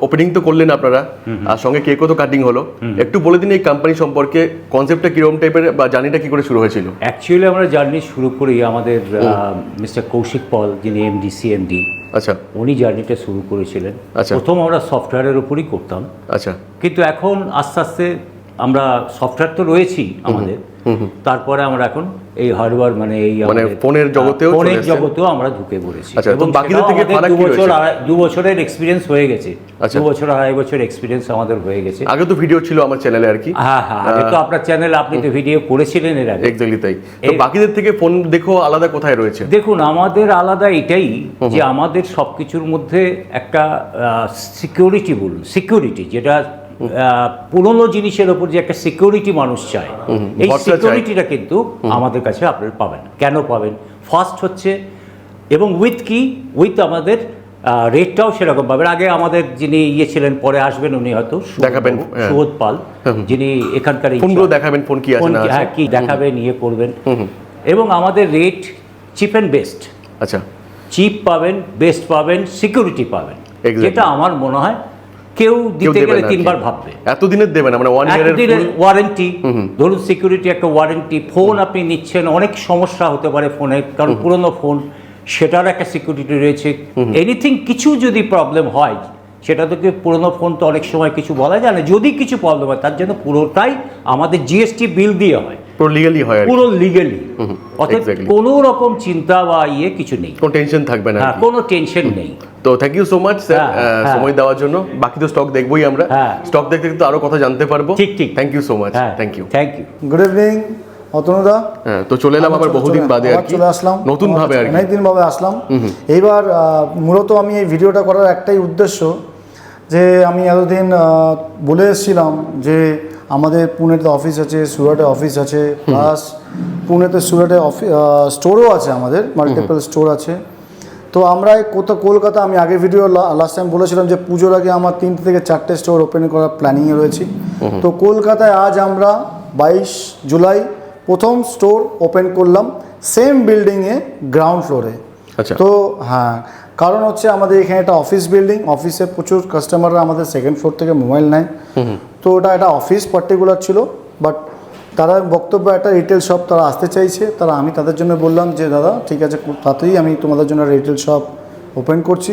Opening তো করলেন আপনারা। আর সঙ্গে কেকও তো কাটিং হলো। একটু বলে দিন এই কোম্পানি সম্পর্কে কনসেপ্টটা কীরকম টাইপের বা জার্নিটা কি করে শুরু হয়েছিল? অ্যাকচুয়ালি আমরা জার্নি শুরু করি আমাদের মিস্টার কৌশিক পল যিনি এমডি সিএমডি আচ্ছা। উনি জার্নিটা শুরু করেছিলেন। আচ্ছা। প্রথম আমরা সফটওয়্যারের উপরই করতাম। আচ্ছা। কিন্তু এখন আস্তে আস্তে আমরা সফটওয়্যার তো রয়েছি আমাদের। তারপরে আমরা এখন এই হার্ডওয়্যার মানে এই মানে ফোনের জগতেও ফোনের জগতেও আমরা ঢুকে পড়েছি। আচ্ছা, এবং বাকিদের থেকে ফারাক দু কি বছর দু বছরের এক্সপিরিয়েন্স হয়ে গেছে। আচ্ছা। দু বছর আড়াই বছর এক্সপিরিয়েন্স আমাদের হয়ে গেছে। আগে তো ভিডিও ছিল আমার চ্যানেলে আর কি। হ্যাঁ হ্যাঁ আগে তো আপনার চ্যানেল আপনি তো ভিডিও করেছিলেন এর আগে। এক্স্যাক্টলি তাই। তো বাকিদের থেকে ফোন দেখো আলাদা কোথায় রয়েছে? দেখুন আমাদের আলাদা এটাই যে আমাদের সব কিছুর মধ্যে একটা সিকিউরিটি বলুন সিকিউরিটি যেটা পুরনো জিনিসের ওপর যে একটা সিকিউরিটি মানুষ চায় এই সিকিউরিটিটা কিন্তু আমাদের কাছে আপনারা পাবেন। কেন পাবেন? ফার্স্ট হচ্ছে এবং উইথ কি? উইথ আমাদের রেটটাও সেরকম পাবেন। আগে আমাদের যিনি ইয়ে ছিলেন পরে আসবেন উনি হয়তো। দেখাবেন, হ্যাঁ। সুবোধ পাল যিনি এখানকার দেখাবেন ফোন কি হ্যাঁ কি দেখাবেন ইয়ে করবেন। এবং আমাদের রেট চিপ অ্যান্ড বেস্ট আচ্ছা। চিপ পাবেন বেস্ট পাবেন সিকিউরিটি পাবেন. যেটা আমার মনে হয় কেউ দিতে গেলে। তিনবার ভাববে। এতদিনের দেবে না মানে ওয়ান ইয়ারের ওয়ারেন্টি ধরুন সিকিউরিটি একটা ওয়ারেন্টি ফোন আপনি নিচ্ছেন অনেক সমস্যা হতে পারে ফোনে কারণ পুরনো ফোন সেটার একটা সিকিউরিটি রয়েছে। এনিথিং কিছু যদি প্রবলেম হয় সেটা তো কি পুরনো ফোন তো অনেক সময় কিছু বলা যায় না যদি কিছু প্রবলেম হয় তার জন্য পুরোটাই আমাদের জিএসটি বিল দিয়ে হয়। পুরো লিগালি হয় পুরো লিগেলি অর্থাৎ. কোনো রকম চিন্তা বা ইয়ে কিছু নেই। কোনো টেনশন থাকবে না হ্যাঁ। কোনো টেনশন নেই। তো thank you so much sir হ্যাঁ, হ্যাঁ। সময় দেওয়ার জন্য। বাকি তো স্টক দেখবোই আমরা। হ্যাঁ। স্টক দেখতে দেখতে আরও কথা জানতে পারব। ঠিক, ঠিক। থ্যাংক ইউ সো মাচ হ্যাঁ। Thank you thank you good evening অতনুদা। হ্যাঁ তো চলে এলাম আবার বহুদিন বাদে আর কি। চলে আসলাম। নতুন ভাবে আর কি। অনেকদিন ভাবে আসলাম। এইবার মূলত আমি এই ভিডিওটা করার একটাই উদ্দেশ্য যে আমি এতদিন বলে এসেছিলাম যে আমাদের পুনেতে অফিস আছে সুরাটে অফিস আছে প্লাস পুনেতে সুরাটে অফিস স্টোরও আছে আমাদের মাল্টিপল স্টোর আছে। তো আমরা কলকাতা আমি আগে ভিডিও লাস্ট টাইম বলেছিলাম যে পুজোর আগে আমার তিনটে থেকে চারটে স্টোর ওপেন করার প্ল্যানিংয়ে রয়েছি। তো কলকাতায় আজ আমরা বাইশ জুলাই প্রথম স্টোর ওপেন করলাম সেম বিল্ডিংয়ে গ্রাউন্ড ফ্লোরে আচ্ছা। তো হ্যাঁ কারণ হচ্ছে আমাদের এখানে একটা অফিস বিল্ডিং অফিসে প্রচুর কাস্টমাররা আমাদের সেকেন্ড ফ্লোর থেকে মোবাইল নেয়। তো ওটা একটা অফিস পার্টিকুলার ছিল বাট তারা বক্তব্য একটা রিটেল শপ তারা আসতে চাইছে তারা আমি তাদের জন্য বললাম যে দাদা ঠিক আছে তাতেই আমি তোমাদের জন্য রিটেল শপ ওপেন করছি।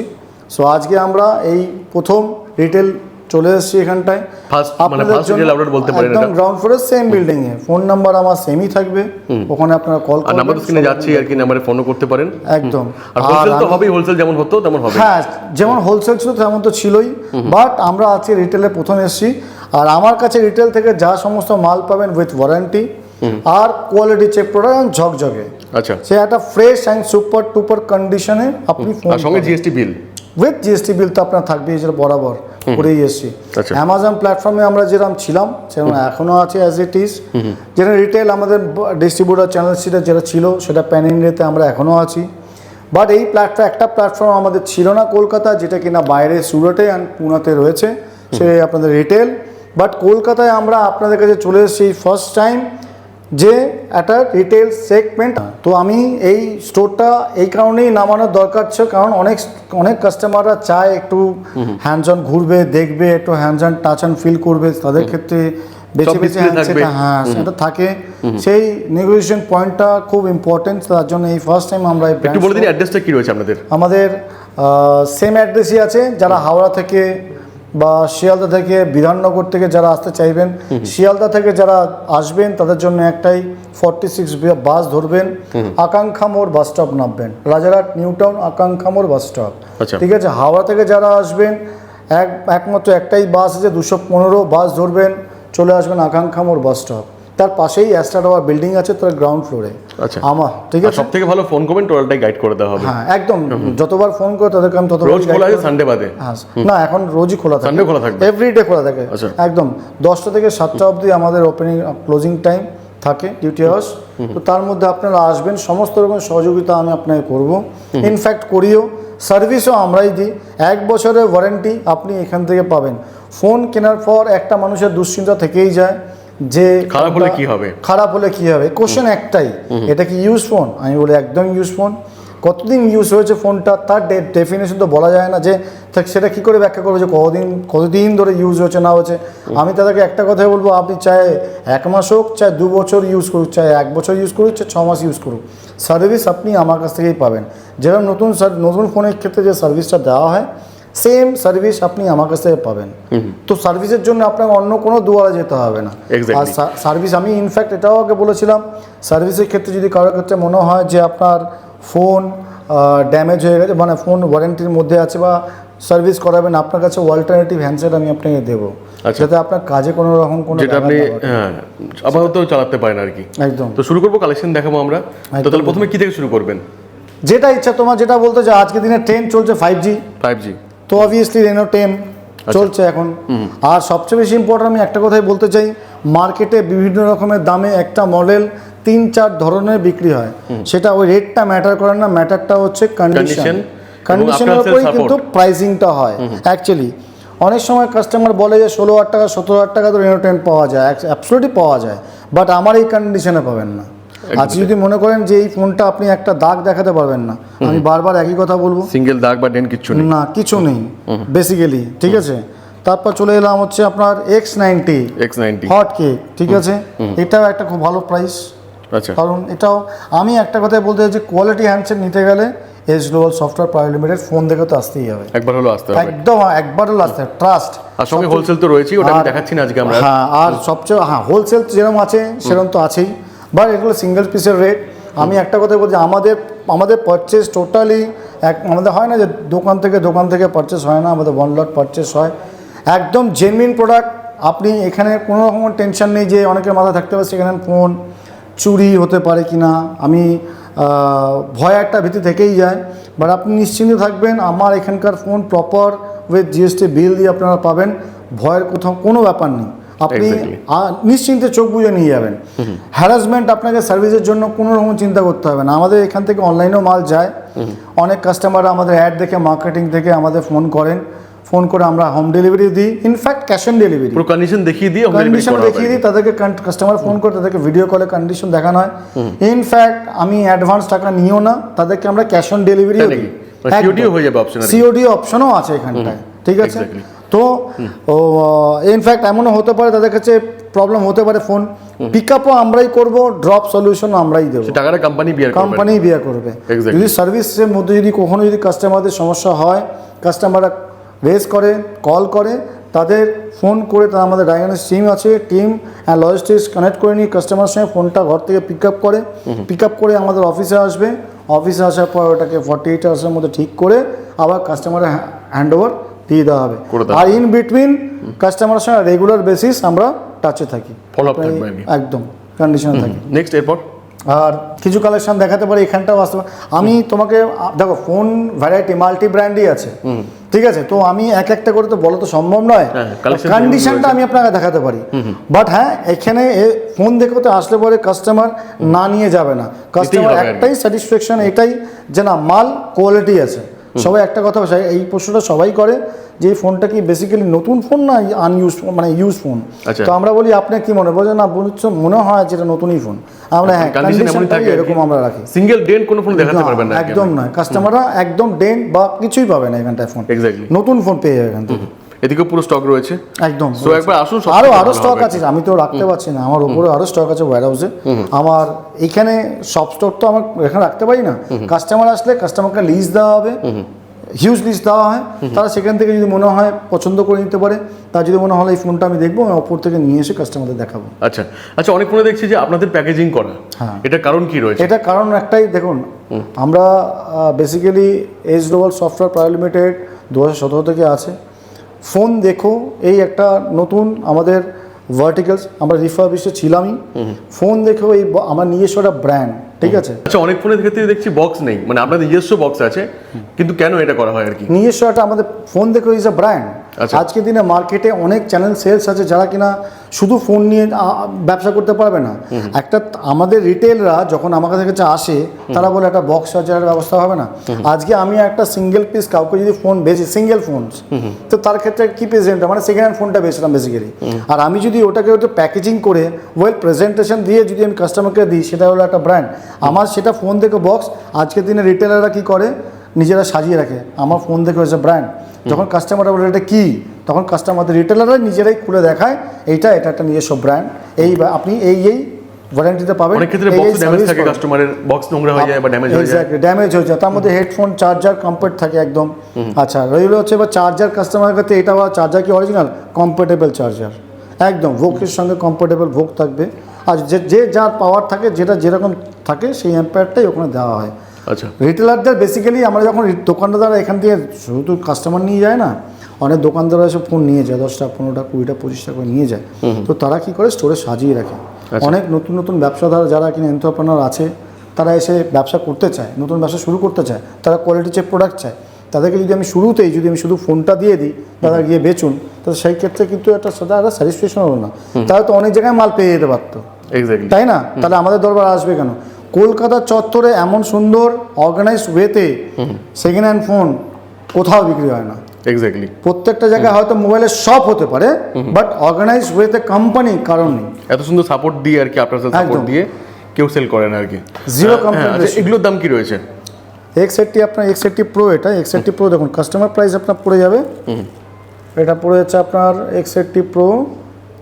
সো আজকে আমরা এই প্রথম রিটেল চলে এসেছি এখানটায়। মানে একদম গ্রাউন্ড ফ্লোরের সেম বিল্ডিং এ। ফোন নাম্বার আমার সেমই থাকবে। ওখানে আপনারা কল আর নাম্বার স্ক্রিনে যাচ্ছি আর কি নাম্বারে ফোনও করতে পারেন। একদম। আর হোলসেল তো হবেই হোলসেল যেমন হতো তেমন হবে। হ্যাঁ যেমন হোলসেল ছিল তেমন তো ছিলই। বাট আমরা আজকে রিটেলে প্রথম এসেছি। আর আমার কাছে রিটেল থেকে যা সমস্ত মাল পাবেন উইথ ওয়ারেন্টি আর কোয়ালিটি চেক প্রোডাক্ট এবং ঝকঝকে। আচ্ছা। সে একটা ফ্রেশ অ্যান্ড সুপার টুপার কন্ডিশনে আপনি ফোন সঙ্গে GST bill with GST bill তো আপনার থাকবে যেটা বরাবর করেই এসেছি। অ্যামাজন প্ল্যাটফর্মে আমরা যেরকম ছিলাম সেরকম এখনও আছে অ্যাজ ইট ইজ যেটা রিটেল আমাদের ডিস্ট্রিবিউটার চ্যানেল সেটা যেটা ছিল সেটা প্যান ইন্ডিয়াতে আমরা এখনও আছি। বাট এই প্ল্যাটফর্ম একটা প্ল্যাটফর্ম আমাদের ছিল না কলকাতা যেটা কিনা বাইরে সুরটে অ্যান্ড পুনাতে রয়েছে। সে আপনাদের রিটেল বাট কলকাতায় আমরা আপনাদের কাছে চলে এসেছি ফার্স্ট টাইম যে একটা রিটেল সেগমেন্ট তো আমি এই স্টোরটা এই কারণেই নামানোর দরকার ছিল কারণ অনেক অনেক কাস্টমাররা চায় একটু হ্যান্ডস অন ঘুরবে দেখবে একটু hands on touch and feel করবে তাদের ক্ষেত্রে বেছে বেছে হ্যান্ডসেটটা হ্যাঁ সেটা থাকে। সেই নেগোসিয়েশন পয়েন্টটা খুব ইম্পর্টেন্ট তার জন্য এই ফার্স্ট টাইম আমরা একটু বলে দিন অ্যাড্রেসটা কি রয়েছে আপনাদের? আমাদের সেম অ্যাড্রেসই আছে যারা হাওড়া থেকে বা শিয়ালদা থেকে বিধাননগর থেকে যারা আসতে চাইবেন শিয়ালদা থেকে যারা আসবেন তাদের জন্য একটাই ফর্টি সিক্স বাস ধরবেন আকাঙ্ক্ষা মোড় বাস স্টপ নামবেন। রাজারহাট নিউ টাউন আকাঙ্ক্ষা মোড় বাস স্টপ। আচ্ছা। ঠিক আছে? হাওড়া থেকে যারা আসবেন এক একমাত্র একটাই বাস আছে দুশো পনেরো বাস ধরবেন চলে আসবেন আকাঙ্ক্ষা মোড় বাস স্টপ। তার পাশেই অ্যাস্টা টাওয়ার বিল্ডিং আছে তার গ্রাউন্ড ফ্লোরে আচ্ছা। আমার ঠিক আছে? সব থেকে ভালো ফোন করবেন টোটালটাই গাইড করে দেওয়া হবে। হ্যাঁ একদম। যতবার ফোন করে তাদেরকে আমি ততবার রোজ খোলা আছে সানডে বাদে। হ্যাঁ না এখন রোজই খোলা থাকে। Sunday খোলা থাকবে? এভরিডে খোলা থাকে। একদম। দশটা থেকে সাতটা অবধি আমাদের ওপেনিং ক্লোজিং টাইম থাকে ডিউটি আওয়ার্স তো তার মধ্যে আপনারা আসবেন সমস্ত রকম সহযোগিতা আমি আপনাকে করব। ইনফ্যাক্ট করিও। সার্ভিসও আমরাই দিই। এক বছরের ওয়ারেন্টি আপনি এখান থেকে পাবেন। ফোন কেনার পর একটা মানুষের দুশ্চিন্তা থেকেই যায়। যে খারাপ হলে কি হবে? খারাপ হলে কি হবে? কোশ্চেন একটাই এটা কি ইউজ ফোন আমি বলি একদম ইউজ ফোন কতদিন ইউজ হয়েছে ফোনটা তার ডেফিনেশন তো বলা যায় না যে সেটা কি করে ব্যাখ্যা করবে যে কতদিন কতদিন ধরে ইউজ হচ্ছে না হচ্ছে আমি তাদেরকে একটা কথাই বলব আপনি চাই এক মাস হোক চাই দু বছর ইউজ করুক চাই এক বছর ইউজ করুক চাই ছ মাস ইউজ করুক। সার্ভিস আপনি আমার কাছ থেকেই পাবেন। যেরকম নতুন নতুন ফোনের ক্ষেত্রে যে সার্ভিসটা দেওয়া হয় সেম সার্ভিস আপনি আমার কাছ পাবেন। তো সার্ভিসের জন্য আপনাকে অন্য কোনো দুয়ারে যেতে হবে না। আর সার্ভিস আমি ইনফ্যাক্ট এটাও আগে বলেছিলাম সার্ভিসের ক্ষেত্রে যদি কারোর ক্ষেত্রে মনে হয় যে আপনার ফোন ড্যামেজ হয়ে গেছে মানে ফোন ওয়ারেন্টির মধ্যে আছে বা সার্ভিস করাবেন আপনার কাছে অল্টারনেটিভ হ্যান্ডসেট আমি আপনাকে দেবো। আচ্ছা। যাতে আপনার কাজে কোনো রকম কোনো যেটা আপনি। হ্যাঁ আপাতত চালাতে পারেন আর কি। একদম। তো শুরু করব কালেকশন দেখাবো আমরা। তো তাহলে প্রথমে কি থেকে শুরু করবেন? যেটা ইচ্ছা তোমার যেটা বলতে যে আজকে দিনে ট্রেন চলছে ফাইভ জি ফাইভ জি তো অবভিয়াসলি রেনো টেন। চলছে এখন। আর সবচেয়ে বেশি ইম্পর্টেন্ট আমি একটা কথাই বলতে চাই মার্কেটে বিভিন্ন রকমের দামে একটা মডেল তিন চার ধরনের বিক্রি হয়। সেটা ওই রেটটা ম্যাটার করে না ম্যাটারটা হচ্ছে কন্ডিশন কন্ডিশনের উপরেই কিন্তু প্রাইসিংটা হয় অ্যাকচুয়ালি অনেক সময় কাস্টমার বলে যে ষোলো হাজার টাকা সতেরো হাজার টাকা তো রেনো টেন পাওয়া যায় অ্যাবসোলিউটলি পাওয়া যায়। বাট আমার এই কন্ডিশনে পাবেন না। আজ যদি মনে করেন যে এই ফোনটা আপনি একটা দাগ দেখাতে পারবেন না আমি বারবার একই কথা বলব। সিঙ্গেল দাগ বা ডেন নেই। না কিছু নেই বেসিক্যালি ঠিক আছে? তারপর চলে এলাম হচ্ছে আপনার X ninety X ninety hot cake ঠিক আছে? এটাও একটা খুব ভালো প্রাইস আচ্ছা। কারণ এটাও আমি একটা কথাই বলতে চাই যে কোয়ালিটি হ্যান্ডসেট নিতে গেলে S global software private limited phone দেখে তো আসতেই হবে। একবার হলো আসতে হবে। একদম একবারও আসতে ট্রাস্ট আর সঙ্গে হোলসেল তো রয়েছেই ওটা আমি দেখাচ্ছি না আজকে আমরা। হ্যাঁ আর সবচেয়ে হ্যাঁ হোলসেল যেরকম আছে সেরকম তো আছেই। বাট এগুলো সিঙ্গেল পিসের রেট আমি একটা কথা বলছি আমাদের আমাদের পারচেস টোটালি এক আমাদের হয় না যে দোকান থেকে দোকান থেকে পারচেস হয় না আমাদের ওয়ান লট পারচেস হয়। একদম জেনুইন প্রোডাক্ট আপনি এখানে কোনো রকম টেনশন নেই যে অনেকের মাথায় থাকতে পারে সেখানে ফোন চুরি হতে পারে কি না আমি ভয় একটা ভীতি থেকেই যায়। বাট আপনি নিশ্চিন্ত থাকবেন আমার এখানকার phone proper with GST bill দিয়ে আপনারা পাবেন। ভয়ের কোথাও কোনো ব্যাপার নেই। আপনি. নিশ্চিন্তে চোখ বুজে নিয়ে যাবেন। হ্যারাসমেন্ট আপনাকে সার্ভিসের জন্য কোনো রকম চিন্তা করতে হবে না। আমাদের এখান থেকে অনলাইনেও মাল যায়। অনেক কাস্টমার আমাদের অ্যাড দেখে মার্কেটিং থেকে আমাদের ফোন করেন। ফোন করে আমরা হোম ডেলিভারি দিই। In fact cash on delivery পুরো কন্ডিশন দেখিয়ে delivery কন্ডিশন দেখিয়ে দিই তাদেরকে কাস্টমার ফোন করে তাদেরকে ভিডিও কলে কন্ডিশন দেখানো হয়। ইনফ্যাক্ট আমি অ্যাডভান্স টাকা নিও না। তাদেরকে আমরা ক্যাশ অন ডেলিভারি দিই। নাকি? মানে হয়ে যাবে আর সিওডি অপশনও আছে এখানটায়। ঠিক আছে. তো ইনফ্যাক্ট এমনও হতে পারে তাদের কাছে প্রবলেম হতে পারে ফোন পিক আপও আমরাই করব ড্রপ সলিউশন আমরাই দেবো। টাকাটা কোম্পানি বিয়ার করবে। কোম্পানি বিয়ে করবে। যদি সার্ভিসের মধ্যে যদি কখনো যদি কাস্টমারদের সমস্যা হয় কাস্টমাররা রেস করে কল করে তাদের ফোন করে তারা আমাদের ডায়াগনোস টিম আছে টিম অ্যান্ড লজিস্টিক্স কানেক্ট করে নিয়ে কাস্টমারের সঙ্গে ফোনটা ঘর থেকে পিক আপ করে। পিক আপ করে আমাদের অফিসে আসবে। অফিসে আসার পর ওটাকে ফর্টি এইট আওয়ার্সের মধ্যে ঠিক করে আবার কাস্টমারের হ্যান্ড ওভার দিয়ে দেওয়া হবে। আর ইন বিটুইন কাস্টমারের সঙ্গে রেগুলার বেসিস আমরা টাচে থাকি। একদম কন্ডিশনে থাকি। নেক্সট এরপর? আর কিছু কালেকশন দেখাতে পারি এখানটাও আসতে আমি তোমাকে দেখো ফোন ভ্যারাইটি মাল্টি ব্র্যান্ডই আছে ঠিক আছে? তো আমি এক একটা করে তো বলা তো সম্ভব নয়। হ্যাঁ, কন্ডিশনটা আমি আপনাকে দেখাতে পারি। বাট হ্যাঁ এখানে ফোন দেখে তো আসলে পরে কাস্টমার না নিয়ে যাবে না। কাস্টমার। একটাই স্যাটিসফ্যাকশন এটাই যে না মাল কোয়ালিটি আছে। সবাই একটা কথা এই প্রশ্নটা সবাই করে যে এই ফোনটা কি বেসিক্যালি নতুন ফোন না আনইউজ মানে ইউজ ফোন আচ্ছা। তো আমরা বলি আপনার কি মনে বলে না বলছো মনে হয় যেটা নতুনই ফোন আমরা হ্যাঁ কন্ডিশন থাকে এরকম আমরা রাখি। সিঙ্গেল ডেন কোনো ফোন দেখাতে পারবেন না একদম না কাস্টমাররা একদম ডেন্ট বা কিছুই পাবে না এখানটায় ফোন. নতুন ফোন পেয়ে যাবে এখান থেকে। এদিকে পুরো স্টক রয়েছে। একদম So, একবার আসুন, আরও আরও স্টক আছে আমি তো রাখতে পারছি না আমার উপরে আরও স্টক আছে ওয়্যার হাউসে আমার এখানে সব স্টক তো আমার এখানে রাখতে পারি না। কাস্টমার আসলে কাস্টমারকে লিস্ট দেওয়া হবে। হিউজ লিস্ট দেওয়া হয়। তারা সেখান থেকে যদি মনে হয় পছন্দ করে নিতে পারে তার যদি মনে হয় এই ফোনটা আমি দেখব আমি ওপর থেকে নিয়ে এসে কাস্টমারদের দেখাবো। আচ্ছা আচ্ছা অনেক ফোনে দেখছি যে আপনাদের প্যাকেজিং করা। হ্যাঁ। এটা কারণ কি রয়েছে? এটা কারণ একটাই দেখুন আমরা basically S global software private limited দু হাজার সতেরো থেকে আছে। ফোন দেখো এই একটা নতুন আমাদের ভার্টিক্যালস আমরা রিফার্বিশে ছিলামই। ফোন দেখো এই আমার নিজস্ব একটা ব্র্যান্ড ঠিক আছে? আচ্ছা অনেক ফোনের ক্ষেত্রে দেখছি বক্স নেই। মানে আপনাদের নিজস্ব বক্স আছে কিন্তু কেন এটা করা হয় আর কি? নিজস্ব একটা আমাদের ফোন দেখো ইজ আ ব্র্যান্ড। আজকের দিনে মার্কেটে অনেক চ্যানেল সেলস আছে যারা কিনা শুধু ফোন নিয়ে ব্যবসা করতে পারবে না। একটা আমাদের রিটেলরা যখন আমার কাছে আসে তারা বলে একটা বক্স চার্জারের ব্যবস্থা হবে না। আজকে আমি একটা সিঙ্গেল পিস কাউকে যদি ফোন বেচি সিঙ্গেল ফোন তো তার ক্ষেত্রে কি প্রেজেন্ট মানে সেকেন্ড হ্যান্ড ফোনটা বেচলাম বেসিক্যালি আর আমি যদি ওটাকে ওটা প্যাকেজিং করে ওয়েল প্রেজেন্টেশন দিয়ে যদি আমি কাস্টমারকে দিই সেটা হলো একটা ব্র্যান্ড আমার সেটা ফোন থেকে বক্স আজকের দিনে রিটেলাররা কি করে? নিজেরা সাজিয়ে রাখে। আমার ফোন দেখে হয়েছে ব্র্যান্ড যখন কাস্টমাররা বলে এটা কী? তখন কাস্টমারদের রিটেলাররা নিজেরাই খুলে দেখায় এইটা এটা একটা নিজস্ব ব্র্যান্ড এই আপনি এই এই ওয়ারেন্টিতে পাবেন অনেক ক্ষেত্রে বক্স ড্যামেজ থাকে কাস্টমারের বক্স নোংরা হয়ে যায় বা ড্যামেজ হয়ে যায়। ড্যামেজ হয়ে যায়। তার মধ্যে হেডফোন চার্জার কম্পেট থাকে একদম। আচ্ছা রইল হচ্ছে এবার চার্জার কাস্টমারের কাছে এটা বা চার্জার কি অরিজিনাল কম্পেটেবল চার্জার একদম ভোকের সঙ্গে কম্পেটেবল ভোক থাকবে। আর যে যে যার পাওয়ার থাকে যেটা যেরকম থাকে সেই অ্যাম্পায়ারটাই ওখানে দেওয়া হয়। আচ্ছা। রিটেলারদের বেসিক্যালি আমরা যখন দোকানদাররা এখান থেকে শুধু কাস্টমার নিয়ে যায় না অনেক দোকানদাররা এসে ফোন নিয়ে যায় দশটা পনেরোটা কুড়িটা পঁচিশটা করে নিয়ে যায়। তো তারা কি করে? স্টোরে সাজিয়ে রাখে। অনেক নতুন নতুন ব্যবসাদার যারা কিনা এন্টারপ্রেনার আছে তারা এসে ব্যবসা করতে চায় নতুন ব্যবসা শুরু করতে চায় তারা কোয়ালিটি চেক প্রোডাক্ট চায়। তাদেরকে যদি আমি শুরুতেই যদি আমি শুধু ফোনটা দিয়ে দিই তারা গিয়ে বেচুন তো সেই ক্ষেত্রে কিন্তু একটা সেটা একটা স্যাটিসফ্যাকশন হলো না। তারা তো অনেক জায়গায় মাল পেয়ে যেতে পারতো। তাই না? তাহলে আমাদের দরবার আসবে কেন? কলকাতার চত্বরে এমন সুন্দর অর্গানাইজ ওয়েতে সেকেন্ড হ্যান্ড ফোন কোথাও বিক্রি হয় না। এক্স্যাক্টলি প্রত্যেকটা জায়গায় হয়তো মোবাইলের শপ হতে পারে বাট অর্গানাইজড ওয়েতে কোম্পানি কারণ নেই। এত সুন্দর সাপোর্ট দিয়ে আর কি আপনার সাথে সাপোর্ট দিয়ে কেউ সেল করে না আর কি। Zero হ্যাঁ, complaint আচ্ছা। এগুলোর দাম কি রয়েছে? এক্স এইটটি আপনার এক্স এইটটি প্রো এটা এক্স এইটটি প্রো দেখুন কাস্টমার প্রাইস আপনার পড়ে যাবে। এটা পড়ে যাচ্ছে আপনার X eighty pro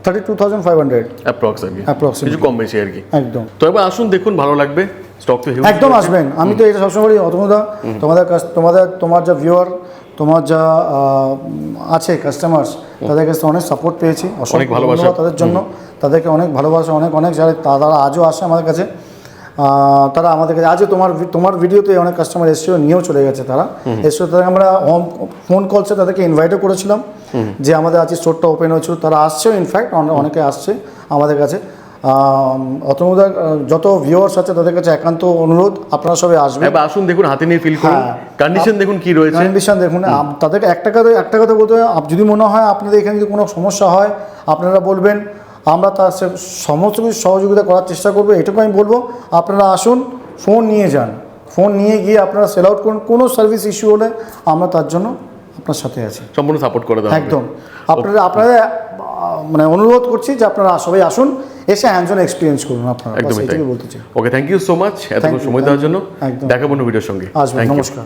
thirty two thousand five hundred approx আর কি Approximately। কিছু কম বেশি আর কি। একদম। তো এবার আসুন দেখুন ভালো লাগবে। স্টক তো একদম আসবেন। আমি তো এটা সবসময় বলি অতনুদা তোমাদের কাছ তোমাদের তোমার যা ভিউয়ার তোমার যা আছে কাস্টমার্স তাদের কাছে অনেক সাপোর্ট পেয়েছি। অনেক ভালোবাসা। তাদের জন্য। তাদেরকে অনেক ভালোবাসা অনেক অনেক যারা তারা আজও আসে আমাদের কাছে। তারা আমাদের কাছে আজও তোমার তোমার ভিডিওতে অনেক কাস্টমার এসেছিল নিয়েও চলে গেছে তারা। এসেছিল তাদেরকে আমরা হোম ফোন কলসে তাদেরকে ইনভাইটও করেছিলাম। যে আমাদের আজকে স্টোরটা ওপেন হয়েছিল তারা আসছেও ইনফ্যাক্ট অনেকে আসছে আমাদের কাছে। অতনুদার যত ভিউয়ার্স আছে তাদের কাছে একান্ত অনুরোধ আপনারা সবাই আসবেন। এবার আসুন দেখুন হাতে নিয়ে ফিল করুন। হ্যাঁ। কন্ডিশন দেখুন কি রয়েছে। কন্ডিশন দেখুন তাদেরকে একটা কথা একটা কথা বলতে যদি মনে হয় আপনাদের এখানে যদি কোনো সমস্যা হয় আপনারা বলবেন। আমরা তার সমস্ত কিছু সহযোগিতা করার চেষ্টা করব এটুকু আমি বলব আপনারা আসুন ফোন নিয়ে যান। ফোন নিয়ে গিয়ে আপনারা সেল আউট করুন কোনো সার্ভিস ইস্যু হলে আমরা তার জন্য আপনার সাথে আছি। সম্পূর্ণ সাপোর্ট করে দেবো একদম। আপনারা আপনাদের মানে অনুরোধ করছি যে আপনারা সবাই আসুন এসে হ্যান্ডস অন এক্সপিরিয়েন্স করুন আপনারা। একদমই বলতে চাই। Okay thank you so much you, সময় দেওয়ার জন্য. দেখাবো ভিডিওর সঙ্গে। আসবেন নমস্কার।